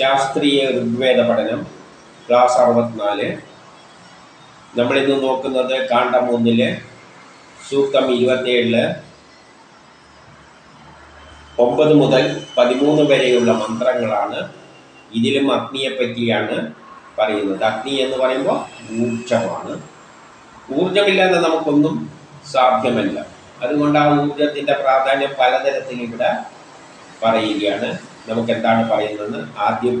ശാസ്ത്രീയ ഋഗ്വേദ പഠനം ക്ലാസ് അറുപത്തിനാല്. നമ്മളിന്ന് നോക്കുന്നത് കാണ്ടം ഒന്നിൽ സൂക്തം ഇരുപത്തിയേഴിൽ. ഒമ്പത് മുതൽ പതിമൂന്ന് വരെയുള്ള മന്ത്രങ്ങളാണ്. ഇതിലും അഗ്നിയെ പറ്റിയാണ് പറയുന്നത്. അഗ്നി എന്ന് പറയുമ്പോൾ ഊർജമാണ്. ഊർജമില്ലാതെ നമുക്കൊന്നും സാധ്യമല്ല. അതുകൊണ്ട് ആ ഊർജത്തിന്റെ പ്രാധാന്യം പലതരത്തിൽ ഇവിടെ പറയുകയാണ്. നമുക്ക് എന്താണ് പറയുന്നതെന്ന് ആദ്യം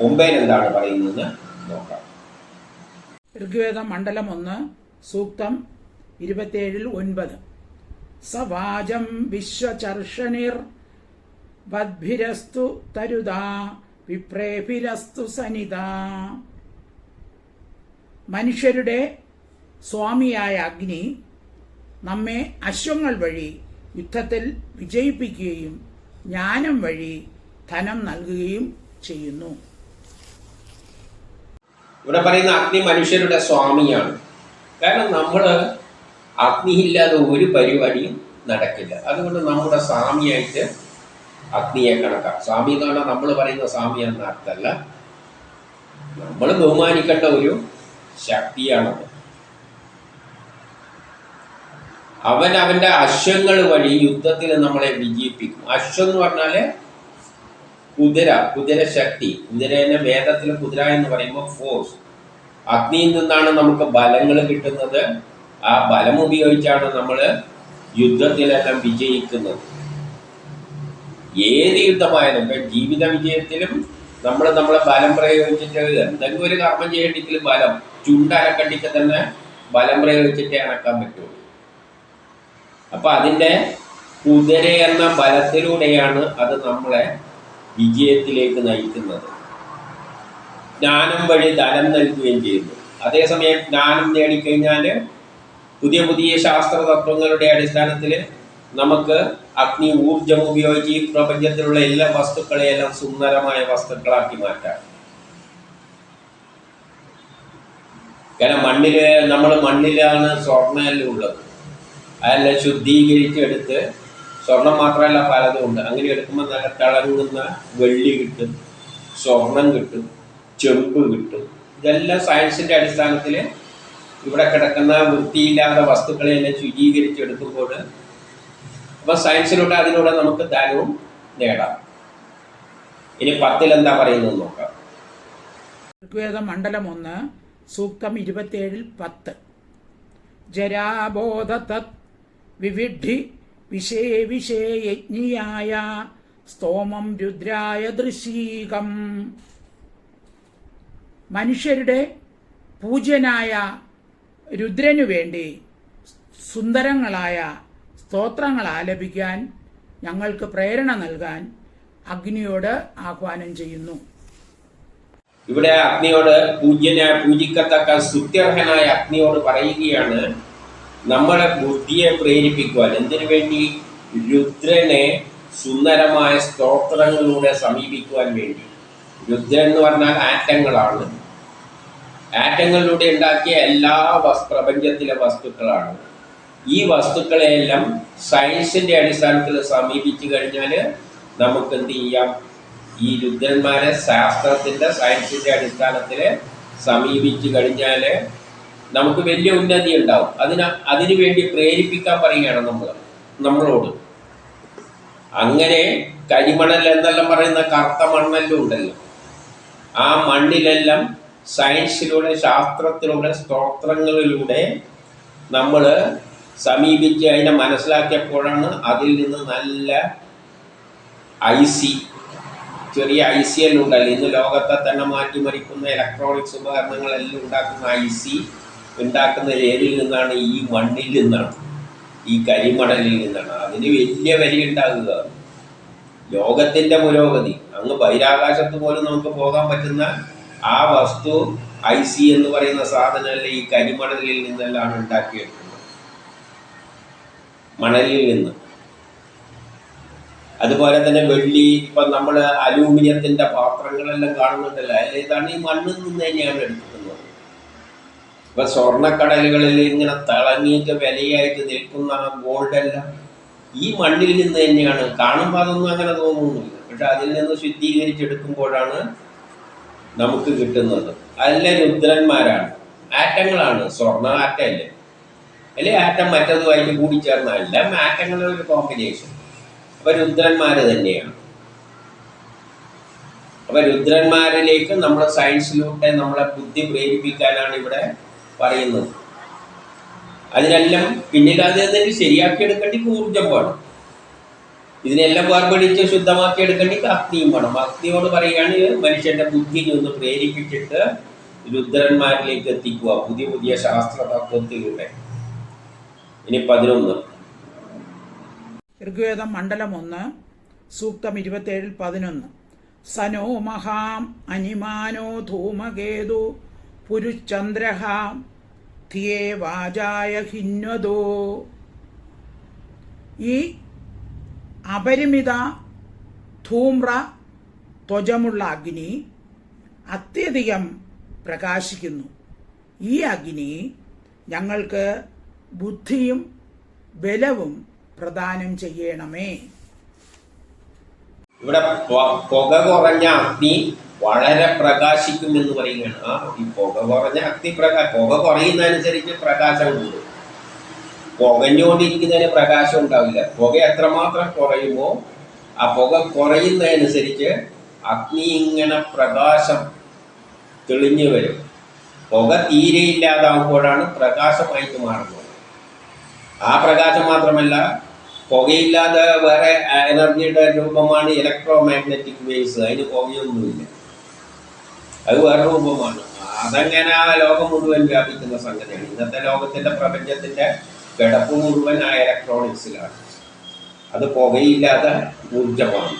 ഒമ്പേൻ എന്താണ് പറയുന്നതെന്ന് നോക്കാം. ഋഗ്വേദ മണ്ഡലം ഒന്ന് സൂക്തം ഇരുപത്തിയേഴിൽ ഒൻപത്. സവാചം വിശ്വചർഷണിർ വദ്ഭിരസ്തു തരുതാ വിപ്രേഭിരസ്തു സനിത. മനുഷ്യരുടെ സ്വാമിയായ അഗ്നി നമ്മെ അശ്വങ്ങൾ വഴി യുദ്ധത്തിൽ വിജയിപ്പിക്കുകയും ജ്ഞാനം വഴി ധനം നൽകുകയും ചെയ്യുന്നു. ഇവിടെ പറയുന്ന അഗ്നി മനുഷ്യരുടെ സ്വാമിയാണ്. കാരണം നമ്മൾ അഗ്നിയില്ലാതെ ഒരു പരിപാടിയും നടക്കില്ല. അതുകൊണ്ട് നമ്മുടെ സ്വാമിയായിട്ട് അഗ്നിയെ കണക്കാം സ്വാമി എന്ന് പറഞ്ഞാൽ നമ്മൾ പറയുന്ന സ്വാമി എന്ന അർത്ഥമല്ല. നമ്മൾ ബഹുമാനിക്കേണ്ട ഒരു ശക്തിയാണത് അവൻ അവന്റെ അശ്വങ്ങൾ വഴി യുദ്ധത്തിൽ നമ്മളെ വിജയിപ്പിക്കും. അശ്വം എന്ന് പറഞ്ഞാൽ കുതിര കുതിര ശക്തി കുതിരേനെ വേദത്തിൽ കുതിര എന്ന് പറയുമ്പോൾ ഫോഴ്സ് അഗ്നിയിൽ നിന്നാണ് നമുക്ക് ബലങ്ങൾ കിട്ടുന്നത്. ആ ബലം ഉപയോഗിച്ചാണ് നമ്മൾ യുദ്ധത്തിലെല്ലാം വിജയിക്കുന്നത്. ഏത് യുദ്ധമായാലും ഇപ്പം ജീവിത വിജയത്തിലും നമ്മൾ നമ്മളെ ബലം പ്രയോഗിച്ചിട്ട് എന്തെങ്കിലും ഒരു കർമ്മം ചെയ്യേണ്ടെങ്കിൽ ബലം ചുണ്ടരക്കട്ടിക്ക് തന്നെ ബലം പ്രയോഗിച്ചിട്ടേ അണക്കാൻ പറ്റുള്ളൂ. അപ്പൊ അതിന്റെ കുതിര എന്ന ബലത്തിലൂടെയാണ് അത് നമ്മളെ വിജയത്തിലേക്ക് നയിക്കുന്നത്. ജ്ഞാനം വഴി ധനം നൽകുകയും ചെയ്യുന്നു. അതേസമയം ജ്ഞാനം നേടിക്കഴിഞ്ഞാൽ പുതിയ പുതിയ ശാസ്ത്ര തത്വങ്ങളുടെ അടിസ്ഥാനത്തിൽ നമുക്ക് അഗ്നി ഊർജം ഉപയോഗിച്ച് ഈ പ്രപഞ്ചത്തിലുള്ള എല്ലാ വസ്തുക്കളെയെല്ലാം സുന്ദരമായ വസ്തുക്കളാക്കി മാറ്റാം. കാരണം മണ്ണിൽ നമ്മൾ മണ്ണിലാണ് സ്വർണമെല്ലാം ഉള്ളത്. അതെല്ലാം ശുദ്ധീകരിച്ചെടുത്ത് സ്വർണം മാത്രമല്ല പലതും ഉണ്ട്. അങ്ങനെ എടുക്കുമ്പോൾ നല്ല തിളങ്ങുന്ന വെള്ളി കിട്ടും സ്വർണം കിട്ടും ചെമ്പ് കിട്ടും. ഇതെല്ലാം സയൻസിന്റെ അടിസ്ഥാനത്തിൽ ഇവിടെ കിടക്കുന്ന വൃത്തിയില്ലാത്ത വസ്തുക്കളെല്ലാം ശുചീകരിച്ചെടുക്കുമ്പോൾ അപ്പൊ സയൻസിലൂടെ അതിലൂടെ നമുക്ക് ധനവും നേടാം. ഇനി പത്തിൽ എന്താ പറയുന്നത് നോക്കാം. ഋഗ്വേദ മണ്ഡലം ഒന്ന് സൂക്തം ഇരുപത്തിയേഴിൽ പത്ത്. ജരാബോധ തത് വിവിഡ്ഢി വിഷേ വിഷേ യജ്ഞിയായ സ്തോമം രുദ്രായ ദൃശീകം. മനുഷ്യരുടെ പൂജ്യനായ രുദ്രനു വേണ്ടി സുന്ദരങ്ങളായ സ്തോത്രങ്ങൾ ആലപിക്കാൻ ഞങ്ങൾക്ക് പ്രേരണ നൽകാൻ അഗ്നിയോട് ആഹ്വാനം ചെയ്യുന്നു. ഇവിടെ അഗ്നിയോട് പൂജ്യനായ പൂജിക്കത്തക്ക സുത്യർഹനായ അഗ്നിയോട് പറയുകയാണ് നമ്മളെ ബുദ്ധിയെ പ്രേരിപ്പിക്കുവാൻ എന്തിനു വേണ്ടി? രുദ്രനെ സുന്ദരമായ സ്തോത്രങ്ങളിലൂടെ സമീപിക്കുവാൻ വേണ്ടി. രുദ്രൻ എന്ന് പറഞ്ഞാൽ ആറ്റങ്ങളാണ്. ആറ്റങ്ങളിലൂടെ ഉണ്ടാക്കിയ എല്ലാ വസ് പ്രപഞ്ചത്തിലെ വസ്തുക്കളാണ്. ഈ വസ്തുക്കളെയെല്ലാം സയൻസിന്റെ അടിസ്ഥാനത്തിൽ സമീപിച്ചു കഴിഞ്ഞാൽ നമുക്ക് എന്ത് ചെയ്യാം? ഈ രുദ്രന്മാരെ ശാസ്ത്രത്തിന്റെ സയൻസിന്റെ അടിസ്ഥാനത്തിൽ സമീപിച്ചു കഴിഞ്ഞാൽ നമുക്ക് വലിയ ഉന്നതി ഉണ്ടാവും. അതിന് അതിനു വേണ്ടി പ്രേരിപ്പിക്കാൻ പറയുകയാണ് നമ്മൾ നമ്മളോട്. അങ്ങനെ കരിമണൽ എന്നെല്ലാം പറയുന്ന കറുത്ത മണ്ണെല്ലാം ഉണ്ടല്ലോ. ആ മണ്ണിലെല്ലാം സയൻസിലൂടെ ശാസ്ത്രത്തിലൂടെ സ്തോത്രങ്ങളിലൂടെ നമ്മൾ സമീപിച്ച് അതിനെ മനസ്സിലാക്കിയപ്പോഴാണ് അതിൽ നിന്ന് നല്ല ഐ സി ചെറിയ ഐ സി എല്ലാം ഉണ്ടല്ലോ ഇന്ന് ലോകത്തെ തന്നെ മാറ്റിമറിക്കുന്ന ഇലക്ട്രോണിക്സ് ഉപകരണങ്ങളെല്ലാം ഉണ്ടാക്കുന്ന ഐ സി ഉണ്ടാക്കുന്നത് ഏതിൽ നിന്നാണ് ഈ മണ്ണിൽ നിന്നാണ് ഈ കരിമണലിൽ നിന്നാണ്. അതിന് വലിയ വില ഉണ്ടാകുക. ലോകത്തിന്റെ പുരോഗതി. അങ്ങ് ബഹിരാകാശത്ത് പോലും നമുക്ക് പോകാൻ പറ്റുന്ന ആ വസ്തു ഐ സി എന്ന് പറയുന്ന സാധനമല്ല ഈ കരിമണലിൽ നിന്നെല്ലാം ഉണ്ടാക്കിയിട്ടുള്ളത്. മണലിൽ നിന്ന്. അതുപോലെ തന്നെ വെള്ളി ഇപ്പം നമ്മൾ അലൂമിനിയത്തിന്റെ പാത്രങ്ങളെല്ലാം കാണുന്നുണ്ടല്ലോ. അതിലേതാണ് ഈ മണ്ണിൽ നിന്ന് തന്നെയാണ് എടുക്കുന്നത്. ഇപ്പൊ സ്വർണക്കടലുകളിൽ ഇങ്ങനെ തിളങ്ങിയിട്ട് വിലയായിട്ട് നിൽക്കുന്ന ഗോൾഡെല്ലാം ഈ മണ്ണിൽ നിന്ന് തന്നെയാണ്. കാണുമ്പോൾ അതൊന്നും അങ്ങനെ തോന്നുന്നില്ല. പക്ഷെ അതിൽ നിന്ന് ശുദ്ധീകരിച്ചെടുക്കുമ്പോഴാണ് നമുക്ക് കിട്ടുന്നത്. അല്ല രുദ്രന്മാരാണ്. ആറ്റങ്ങളാണ്. സ്വർണ ആറ്റമല്ലേ അല്ലെ ആറ്റം മറ്റതുമായിട്ട് കൂടിച്ചേർന്ന എല്ലാം ആറ്റങ്ങളുടെ ഒരു കോമ്പിനേഷൻ അപ്പൊ രുദ്രന്മാര് തന്നെയാണ്. അപ്പൊ രുദ്രന്മാരിലേക്ക് നമ്മൾ സയൻസിലൂടെ നമ്മളെ ബുദ്ധി പ്രേരിപ്പിക്കാനാണ് ഇവിടെ പറയുന്നത്. അതിനെല്ലാം പിന്നീട് അത് എന്നിട്ട് ശരിയാക്കി എടുക്കേണ്ടി ഊർജം വേണം. ഇതിനെല്ലാം വേർപെടിച്ച് ശുദ്ധമാക്കി എടുക്കേണ്ടി അഗ്നിയും വേണം. അഗ്നിയോട് പറയുകയാണ് മനുഷ്യന്റെ ബുദ്ധി ഒന്ന് പ്രേരിപ്പിച്ചിട്ട് രുദ്രന്മാരിലേക്ക് എത്തിക്കുക. പുതിയ പുതിയ ശാസ്ത്ര തത്വത്തിലൂടെ ഇനി പതിനൊന്ന്. ഋഗ്വേദം മണ്ഡലം ഒന്ന് സൂക്തം ഇരുപത്തേഴിൽ പതിനൊന്ന്. സനോ മഹാം അനിമാനോ ധൂമകേതു പുരുചന്ദ്രഹ ധിയേ വാചായ ഹിന്വതോ ഈ അപരിമിത ധൂമ്ര ത്വജമുള്ള അഗ്നി അത്യധികം പ്രകാശിക്കുന്നു. ഈ അഗ്നി ഞങ്ങൾക്ക് ബുദ്ധിയും ബലവും പ്രദാനം ചെയ്യണമേ. ഇവിടെ പുക കുറഞ്ഞ അഗ്നി വളരെ പ്രകാശിക്കും എന്ന് പറയുകയാണ്. ആ ഈ പുക കുറഞ്ഞ അഗ്നി പുക കുറയുന്നതനുസരിച്ച് പ്രകാശം കൂടും. പുകഞ്ഞുകൊണ്ടിരിക്കുന്നതിന് പ്രകാശം ഉണ്ടാവില്ല. പുക എത്രമാത്രം കുറയുമോ ആ പുക കുറയുന്നതനുസരിച്ച് അഗ്നി ഇങ്ങനെ പ്രകാശം തെളിഞ്ഞു വരും. പുക തീരെ ഇല്ലാതാവുമ്പോഴാണ് പ്രകാശമായിട്ട് മാറുന്നത്. ആ പ്രകാശം മാത്രമല്ല പുകയില്ലാതെ വേറെ എനർജിയുടെ രൂപമാണ് ഇലക്ട്രോ മാഗ്നറ്റിക് വേവ്സ് അതിന് പുകയൊന്നുമില്ല. അത് വേറെ രൂപമാണ് അതങ്ങനെ ആ ലോകം മുഴുവൻ വ്യാപിക്കുന്ന സംഗതിയാണ്. ഇന്നത്തെ ലോകത്തിന്റെ പ്രപഞ്ചത്തിന്റെ കിടപ്പ് മുഴുവൻ ആ ഇലക്ട്രോണിക്സിലാണ് അത് പുകയില്ലാത്ത ഊർജമാണ്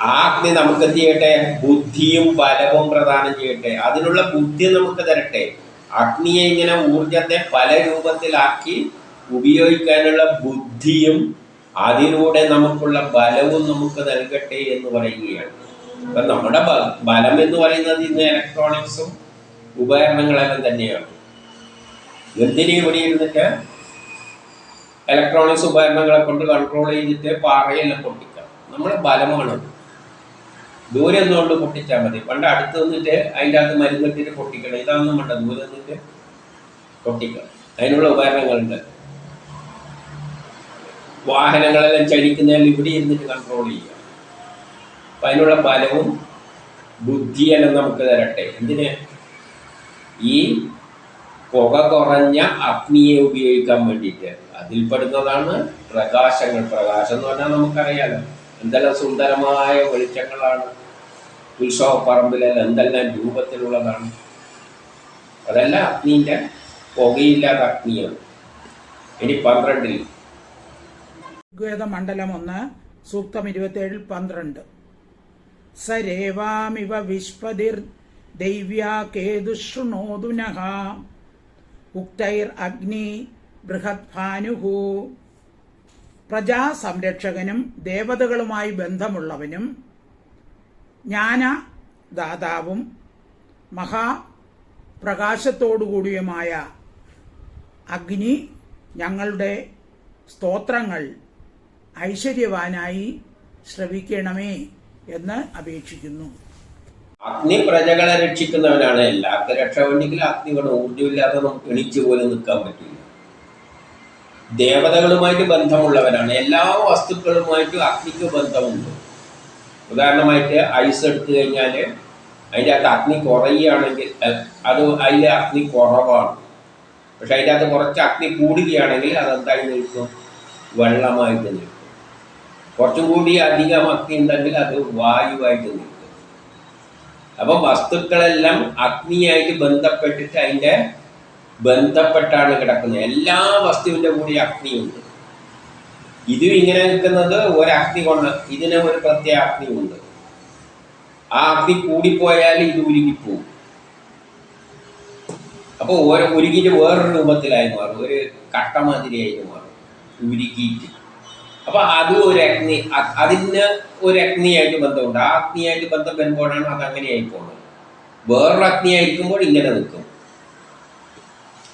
ആ അഗ്നി നമുക്ക് എന്ത് ചെയ്യട്ടെ? ബുദ്ധിയും ബലവും പ്രദാനം ചെയ്യട്ടെ. അതിനുള്ള ബുദ്ധി നമുക്ക് തരട്ടെ. അഗ്നിയെ ഇങ്ങനെ ഊർജത്തെ പല രൂപത്തിലാക്കി ഉപയോഗിക്കാനുള്ള ബുദ്ധിയും അതിലൂടെ നമുക്കുള്ള ബലവും നമുക്ക് നൽകട്ടെ എന്ന് പറയുകയാണ്. അപ്പൊ നമ്മുടെ ബലം എന്ന് പറയുന്നത് ഇന്ന് ഇലക്ട്രോണിക്സും ഉപകരണങ്ങളെല്ലാം തന്നെയാണ്. എന്തിനു ഇവിടെ ഇരുന്നിട്ട് ഇലക്ട്രോണിക്സ് ഉപകരണങ്ങളെ കൊണ്ട് കൺട്രോൾ ചെയ്തിട്ട് പാറയെല്ലാം പൊട്ടിക്കാം? നമ്മുടെ ബലമാണ് ദൂരെ നിന്നുകൊണ്ട് പൊട്ടിച്ചാൽ മതി. പണ്ട് അടുത്ത് നിന്നിട്ട് അതിന്റെ അകത്ത് മരുന്നിട്ടിട്ട് പൊട്ടിക്കണം. ഇതൊന്നും വേണ്ട ദൂരെ നിന്നിട്ട് പൊട്ടിക്കണം അതിനുള്ള ഉപകരണങ്ങളുണ്ട്. വാഹനങ്ങളെല്ലാം ചലിക്കുന്നതിൽ ഇവിടെ ഇരുന്നിട്ട് കൺട്രോൾ ചെയ്യുക. അപ്പം അതിനുള്ള ബലവും ബുദ്ധിയെല്ലാം നമുക്ക് തരട്ടെ. എന്തിന്? ഈ പുക കുറഞ്ഞ അഗ്നിയെ ഉപയോഗിക്കാൻ വേണ്ടിയിട്ട്. അതിൽപ്പെടുന്നതാണ് പ്രകാശങ്ങൾ. പ്രകാശം എന്ന് പറഞ്ഞാൽ നമുക്കറിയാലോ എന്തെല്ലാം സുന്ദരമായ വെളിച്ചങ്ങളാണ്. ഉത്സവ പറമ്പിലെല്ലാം എന്തെല്ലാം രൂപത്തിലുള്ളതാണ്. അതെല്ലാം അഗ്നിന്റെ പുകയില്ലാത്ത അഗ്നിയാണ്. ഇനി പന്ത്രണ്ടിൽ. ഋഗ്വേദ മണ്ഡലം ഒന്ന് സൂക്തം ഇരുപത്തേഴിൽ പന്ത്രണ്ട്. സരേവാമിവ വിശ്വതിർ ദൈവ്യാ കേതുശൃണോതുനഃ ഉക്തൈർ അഗ്നി ബൃഹത് ഭാനുഹു പ്രജാ പ്രജാസംരക്ഷകനും ദേവതകളുമായി ബന്ധമുള്ളവനും ജ്ഞാനദാതാവും മഹാപ്രകാശത്തോടുകൂടിയുമായ അഗ്നി ഞങ്ങളുടെ സ്തോത്രങ്ങൾ ഐശ്വര്യവാനായി ശ്രവിക്കണമേ. എന്ന് അപേക്ഷിക്കുന്നു. അഗ്നി പ്രജകളെ രക്ഷിക്കുന്നവനാണ് എല്ലാവർക്കും രക്ഷ വേണ്ടെങ്കിൽ അഗ്നി വേണം ഊർജമില്ലാതെ നമുക്ക് എണിച്ചു പോലും നിൽക്കാൻ പറ്റില്ല. ദേവതകളുമായിട്ട് ബന്ധമുള്ളവനാണ് എല്ലാ വസ്തുക്കളുമായിട്ടും അഗ്നിക്ക് ബന്ധമുണ്ട്. ഉദാഹരണമായിട്ട് ഐസ് എടുത്തു കഴിഞ്ഞാൽ അതിന്റെ അകത്ത് അഗ്നി കുറയുകയാണെങ്കിൽ അത് അതിലെ അഗ്നി കുറവാണ്. പക്ഷെ അതിന്റെ അകത്ത് കുറച്ച് അഗ്നി കൂടുകയാണെങ്കിൽ അതെന്തായി നിൽക്കും? വെള്ളമായിട്ട് നിൽക്കും. കുറച്ചും കൂടി അധികം അഗ്നി ഉണ്ടെങ്കിൽ അത് വായുവായിട്ട് നിൽക്കും. അപ്പോൾ വസ്തുക്കളെല്ലാം അഗ്നിയായിട്ട് ബന്ധപ്പെട്ടിട്ട് അതിന്റെ ബന്ധപ്പെട്ടാണ് കിടക്കുന്നത്. എല്ലാ വസ്തുവിന്റെ കൂടി അഗ്നിയുണ്ട്. ഇതും ഇങ്ങനെ നിൽക്കുന്നത് ഒരു അഗ്നി കൊണ്ട് ഇതിന് ഒരു പ്രത്യേക അഗ്നി ഉണ്ട് ആ അഗ്നി കൂടിപ്പോയാൽ ഇത് ഉരുകിപ്പോവും. അപ്പോൾ ഓരോ ഉരുകിയിട്ട് വേറൊരു രൂപത്തിലായി മാറും. ഒരു കട്ട മാതിരിയായിട്ട് മാറും. ഉരുകിയിട്ട്. അപ്പൊ അത് ഒരു അഗ്നി അതിന് ഒരു അഗ്നിയായിട്ട് ബന്ധമുണ്ട്. ആ അഗ്നിയായിട്ട് ബന്ധം വരുമ്പോഴാണ് അത് അങ്ങനെ പോകുന്നത്. വേറൊരു അഗ്നിയായിരിക്കുമ്പോൾ ഇങ്ങനെ നിൽക്കും.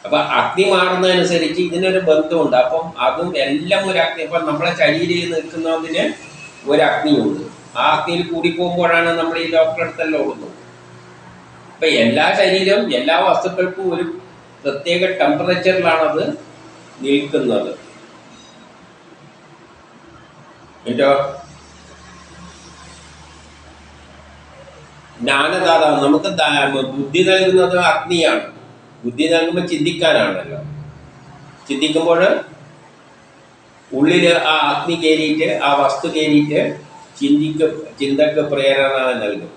അപ്പൊ അഗ്നി മാറുന്നതനുസരിച്ച് ഇതിനൊരു ബന്ധമുണ്ട്. അപ്പം അതും എല്ലാം ഒരു അഗ്നി. അപ്പൊ നമ്മളെ ശരീരം നിൽക്കുന്നതിന് ഒരു അഗ്നിയുണ്ട്. ആ അഗ്നിയിൽ കൂടി പോകുമ്പോഴാണ് നമ്മൾ ഈ ഡോക്ടറെ അടുത്തെല്ലാം ഓടുന്നത്. അപ്പൊ എല്ലാ ശരീരവും എല്ലാ വസ്തുക്കൾക്കും ഒരു പ്രത്യേക ടെമ്പറേച്ചറിലാണത് നിൽക്കുന്നത്. എന്നിട്ടോ? ജ്ഞാനദാതാവ് നമുക്ക് ബുദ്ധി നൽകുന്നത് അഗ്നിയാണ്. ബുദ്ധി നൽകുമ്പോൾ ചിന്തിക്കാനാണല്ലോ. ചിന്തിക്കുമ്പോൾ ഉള്ളിൽ ആ അഗ്നി കയറിയിട്ട് ആ വസ്തു കയറിയിട്ട് ചിന്തിക്ക് ചിന്തക്ക് പ്രേരണ നൽകും.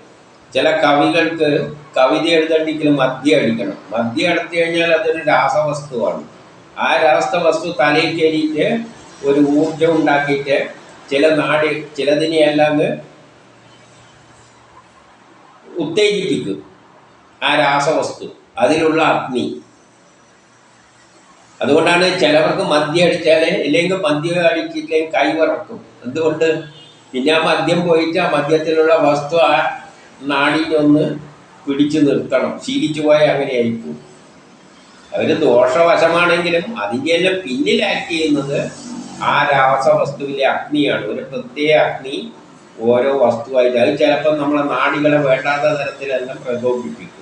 ചില കവികൾക്ക് കവിത എഴുതണ്ടെങ്കിലും മദ്യം അടിക്കണം. മദ്യം അടത്തി കഴിഞ്ഞാൽ അതൊരു രാസവസ്തുവാണ്. ആ രാസവസ്തു തലയിൽ കയറിയിട്ട് ഒരു ഊർജം ഉണ്ടാക്കിയിട്ട് ചില നാട് ചിലതിനെയെല്ലാം അങ്ങ് ഉത്തേജിപ്പിക്കും ആ രാസവസ്തു അതിലുള്ള അഗ്നി. അതുകൊണ്ടാണ് ചിലവർക്ക് മദ്യം അടിച്ചാൽ ഇല്ലെങ്കിൽ മദ്യം അടിച്ചില്ലെങ്കിൽ കൈവറക്കും എന്തുകൊണ്ട്? പിന്നെ ആ മദ്യം പോയിട്ട് ആ മദ്യത്തിലുള്ള വസ്തു ആ നാടിനൊന്ന് പിടിച്ചു നിർത്തണം. ശീലിച്ചു പോയാൽ അങ്ങനെയായിരിക്കും അവർ ദോഷവശമാണെങ്കിലും അതിന്റെ എല്ലാം പിന്നിലാക്ട് ചെയ്യുന്നത് ആ രാസവസ്തുവിലെ അഗ്നിയാണ്. ഒരു പ്രത്യേക അഗ്നി ഓരോ വസ്തുവായിട്ട്. അത് ചിലപ്പം നമ്മളെ നാടികളെ വേണ്ടാത്ത തരത്തിലെല്ലാം പ്രകോപിപ്പിക്കും.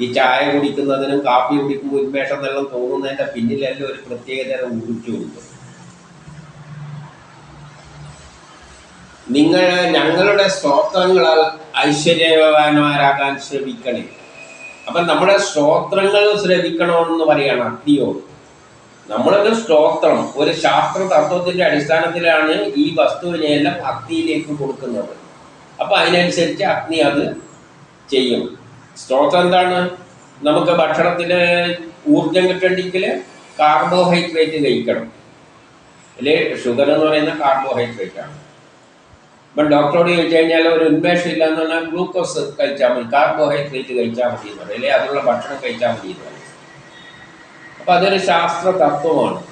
ഈ ചായ കുടിക്കുന്നതിനും കാപ്പി കുടിക്കുമ്പോൾ ഉന്മേഷം എല്ലാം തോന്നുന്നതിന്റെ പിന്നിലെല്ലാം ഒരു പ്രത്യേക തരം ഊർജമുണ്ട് നിങ്ങൾ ഞങ്ങളുടെ സ്തോത്രങ്ങളാൽ ഐശ്വര്യവാന്മാരാകാൻ ശ്രമിക്കണേ. അപ്പം നമ്മുടെ സ്തോത്രങ്ങൾ ശ്രമിക്കണമെന്ന് പറയുകയാണ് അഗ്നിയോട്. നമ്മളൊരു സ്തോത്രം ഒരു ശാസ്ത്ര തത്വത്തിന്റെ അടിസ്ഥാനത്തിലാണ് ഈ വസ്തുവിനെയെല്ലാം അഗ്നിയിലേക്ക് കൊടുക്കുന്നത്. അപ്പൊ അതിനനുസരിച്ച് അഗ്നി അത് ചെയ്യും. സ്തോത്രം എന്താണ്? നമുക്ക് ഭക്ഷണത്തിന് ഊർജം കിട്ടണമെങ്കിൽ കാർബോഹൈഡ്രേറ്റ് കഴിക്കണം. അല്ലെ? ഷുഗർ എന്ന് പറയുന്ന കാർബോഹൈഡ്രേറ്റ് ആണ്. ഇപ്പം ഡോക്ടറോട് ചോദിച്ചു കഴിഞ്ഞാൽ ഒരു ഉന്മേഷം ഇല്ല എന്ന് പറഞ്ഞാൽ ഗ്ലൂക്കോസ് കഴിച്ചാൽ മതി കാർബോഹൈഡ്രേറ്റ് കഴിച്ചാൽ മതി എന്ന് പറയും. അല്ലെ? അതിലുള്ള ഭക്ഷണം കഴിച്ചാൽ മതി എന്ന് പറയും. അപ്പൊ അതൊരു ശാസ്ത്ര തത്വമാണ്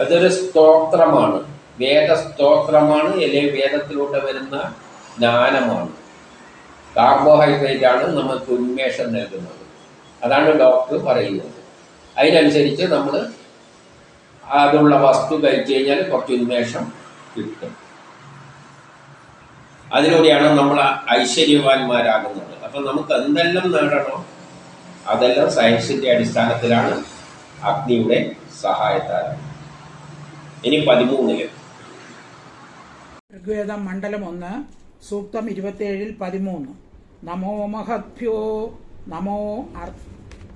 അതൊരു സ്തോത്രമാണ്. വേദ സ്തോത്രമാണ് അല്ലെങ്കിൽ വേദത്തിലൂടെ വരുന്ന ജ്ഞാനമാണ്. കാർബോഹൈഡ്രേറ്റ് ആണ് നമുക്ക് ഉന്മേഷം നൽകുന്നത്. അതാണ് ഡോക്ടർ പറയുന്നത്. അതിനനുസരിച്ച് നമ്മൾ അതുള്ള വസ്തു കഴിച്ചു കഴിഞ്ഞാൽ കുറച്ച് ഉന്മേഷം കിട്ടും. അതിലൂടെയാണ് നമ്മൾ ഐശ്വര്യവാന്മാരാകുന്നത്. അപ്പം നമുക്ക് എന്തെല്ലാം നേടണോ? അതെല്ലാം സയൻസിന്റെ അടിസ്ഥാനത്തിലാണ് അഗ്നിയുടെ സഹായത്താൽ. ഇനി പതിമൂന്നിൽ. ഋഗ്വേദം മണ്ഡലം ഒന്ന് സൂക്തം ഇരുപത്തിയേഴിൽ പതിമൂന്ന്. നമോ മഹദ്ഭ്യോ നമോ അർ-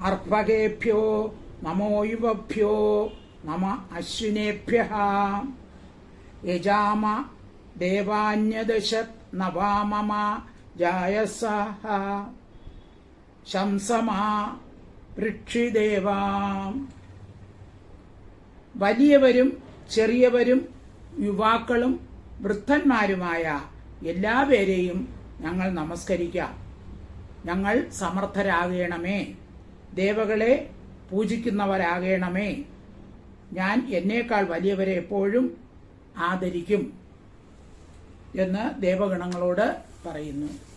അർഭകേഭ്യോ നമോ യുവഭ്യോ നമ അശ്വിനേഭ്യ. യജാമ ദേവാന്യദശത് നവാമമ ജായസഹ. ശംസമാ വൃക്ഷിദേവാം വലിയവരും ചെറിയവരും യുവാക്കളും വൃദ്ധന്മാരുമായ എല്ലാവരെയും ഞങ്ങൾ നമസ്കരിക്കാം. ഞങ്ങൾ സമർത്ഥരാകണമേ. ദേവകളെ പൂജിക്കുന്നവരാകണമേ. ഞാൻ എന്നേക്കാൾ വലിയവരെ എപ്പോഴും ആദരിക്കും എന്ന് ദേവഗണങ്ങളോട് പറയുന്നു.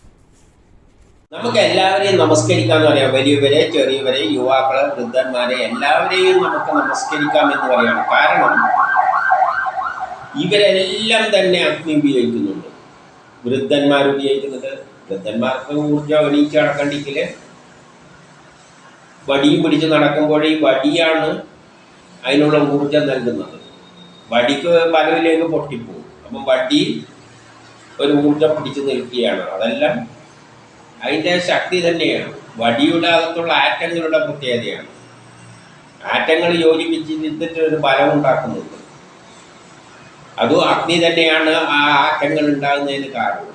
നമുക്ക് എല്ലാവരെയും നമസ്കരിക്കാന്ന് പറയാം. വലിയവരെ ചെറിയവരെ യുവാക്കളെ വൃദ്ധന്മാരെ എല്ലാവരെയും നമുക്ക് നമസ്കരിക്കാം എന്ന് പറയാണ്. കാരണം ഇവരെല്ലാം തന്നെ അഗ്നി ഉപയോഗിക്കുന്നുണ്ട്. വൃദ്ധന്മാർ ഉപയോഗിക്കുന്നത് വൃദ്ധന്മാർക്ക് ഊർജം എണീച്ച് നടക്കണ്ടെങ്കിൽ വടിയും പിടിച്ച് നടക്കുമ്പോഴേ വടിയാണ് അതിനുള്ള ഊർജം നൽകുന്നത്. വടിക്ക് പലവിലേക്ക് പൊട്ടിപ്പോകും. അപ്പം വടി ഒരു ഊർജം പിടിച്ച് നിൽക്കുകയാണ്. അതെല്ലാം അതിന്റെ ശക്തി തന്നെയാണ്. വടിയുടെ അകത്തുള്ള ആറ്റങ്ങളുടെ പ്രത്യേകതയാണ്. ആറ്റങ്ങൾ യോജിപ്പിച്ച് നിന്നിട്ട് ഒരു ബലം ഉണ്ടാക്കുന്നുണ്ട്. അതും അഗ്നി തന്നെയാണ് ആ ആറ്റങ്ങൾ ഉണ്ടാകുന്നതിന് കാരണം.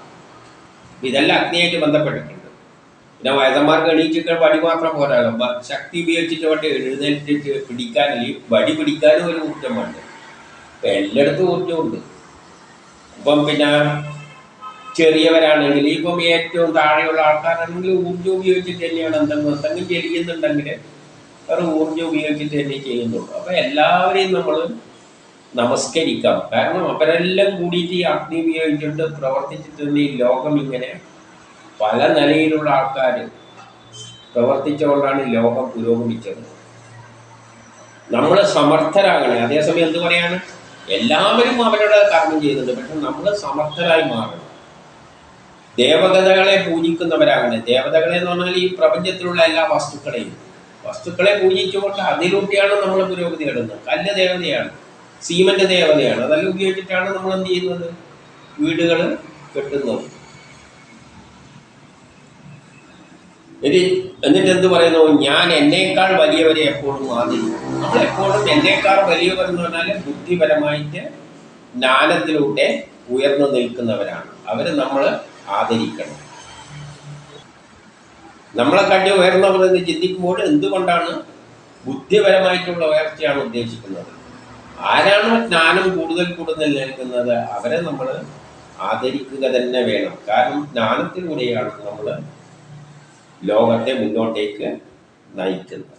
ഇതെല്ലാം അഗ്നിയായിട്ട് ബന്ധപ്പെട്ടിട്ടുണ്ട്. പിന്നെ വയസ്സന്മാർക്ക് എണീച്ചിട്ട് വടി മാത്രം പോരാല്ലോ ശക്തി ഉപയോഗിച്ചിട്ട് വണ്ടി എഴുന്നേറ്റിട്ട് പിടിക്കാനില്ല വടി പിടിക്കാനും ഒരു ഊർജം വേണ്ട ഇപ്പം എല്ലായിടത്തും ഊർജമുണ്ട് അപ്പം പിന്നെ ചെറിയവരാണെങ്കിൽ ഇപ്പം ഏറ്റവും താഴെയുള്ള ആൾക്കാരാണെങ്കിൽ ഊർജം ഉപയോഗിച്ചിട്ട് തന്നെയാണ് എന്തെങ്കിലും എന്തെങ്കിലും ചെയ്യുന്നുണ്ടെങ്കിൽ അവർ ഊർജം ഉപയോഗിച്ചിട്ട് തന്നെ ചെയ്യുന്നുള്ളൂ. അപ്പം എല്ലാവരെയും നമ്മൾ നമസ്കരിക്കാം. കാരണം അവരെല്ലാം കൂടിയിട്ട് ഈ അഗ്നി ഉപയോഗിച്ചിട്ട് പ്രവർത്തിച്ചിട്ട് തന്നെ ഈ ലോകം ഇങ്ങനെ പല നിലയിലുള്ള ആൾക്കാർ പ്രവർത്തിച്ചുകൊണ്ടാണ് ലോകം പുരോഗമിച്ചത്. നമ്മൾ സമർത്ഥരാകണേ. അതേസമയം എന്ത് പറയാണ്? എല്ലാവരും അവരുടെ കർമ്മം ചെയ്യുന്നുണ്ട്. പക്ഷെ നമ്മൾ സമർത്ഥരായി മാറണം. ദേവതകളെ പൂജിക്കുന്നവരാകണേ ദേവതകളെ എന്ന് പറഞ്ഞാൽ ഈ പ്രപഞ്ചത്തിലുള്ള എല്ലാ വസ്തുക്കളെയും. വസ്തുക്കളെ പൂജിച്ചുകൊണ്ട് അതിലൂട്ടിയാണ് നമ്മൾ പുരോഗതി നേടുന്നത്. കല്ല് ദേവതയാണ് സീമന്റ് ദേവതയാണ്. അതെല്ലാം ഉപയോഗിച്ചിട്ടാണ് നമ്മൾ എന്ത് ചെയ്യുന്നത്? വീടുകൾ കെട്ടുന്നത്. എന്നിട്ട് എന്ത് പറയുന്നു? ഞാൻ എന്നേക്കാൾ വലിയവരെ എപ്പോഴും ആദരിക്കും. നമ്മൾ എപ്പോഴും എന്നേക്കാൾ വലിയവർ എന്ന് പറഞ്ഞാൽ ബുദ്ധിപരമായിട്ട് ജ്ഞാനത്തിലൂടെ ഉയർന്നു നിൽക്കുന്നവരാണ്. അവരെ നമ്മൾ ആദരിക്കണം. നമ്മളെ കണ്ട് ഉയർന്നവർ എന്ന് ചിന്തിക്കുമ്പോൾ എന്തുകൊണ്ടാണ് ബുദ്ധിപരമായിട്ടുള്ള ഉയർച്ചയാണ് ഉദ്ദേശിക്കുന്നത്? ആരാണോ ജ്ഞാനം കൂടുതൽ കൂടുതൽ നിൽക്കുന്നത് അവരെ നമ്മൾ ആദരിക്കുക തന്നെ വേണം. കാരണം ജ്ഞാനത്തിലൂടെയാണ് നമ്മൾ ലോകത്തെ മുന്നോട്ടേക്ക് നയിക്കുന്നത്.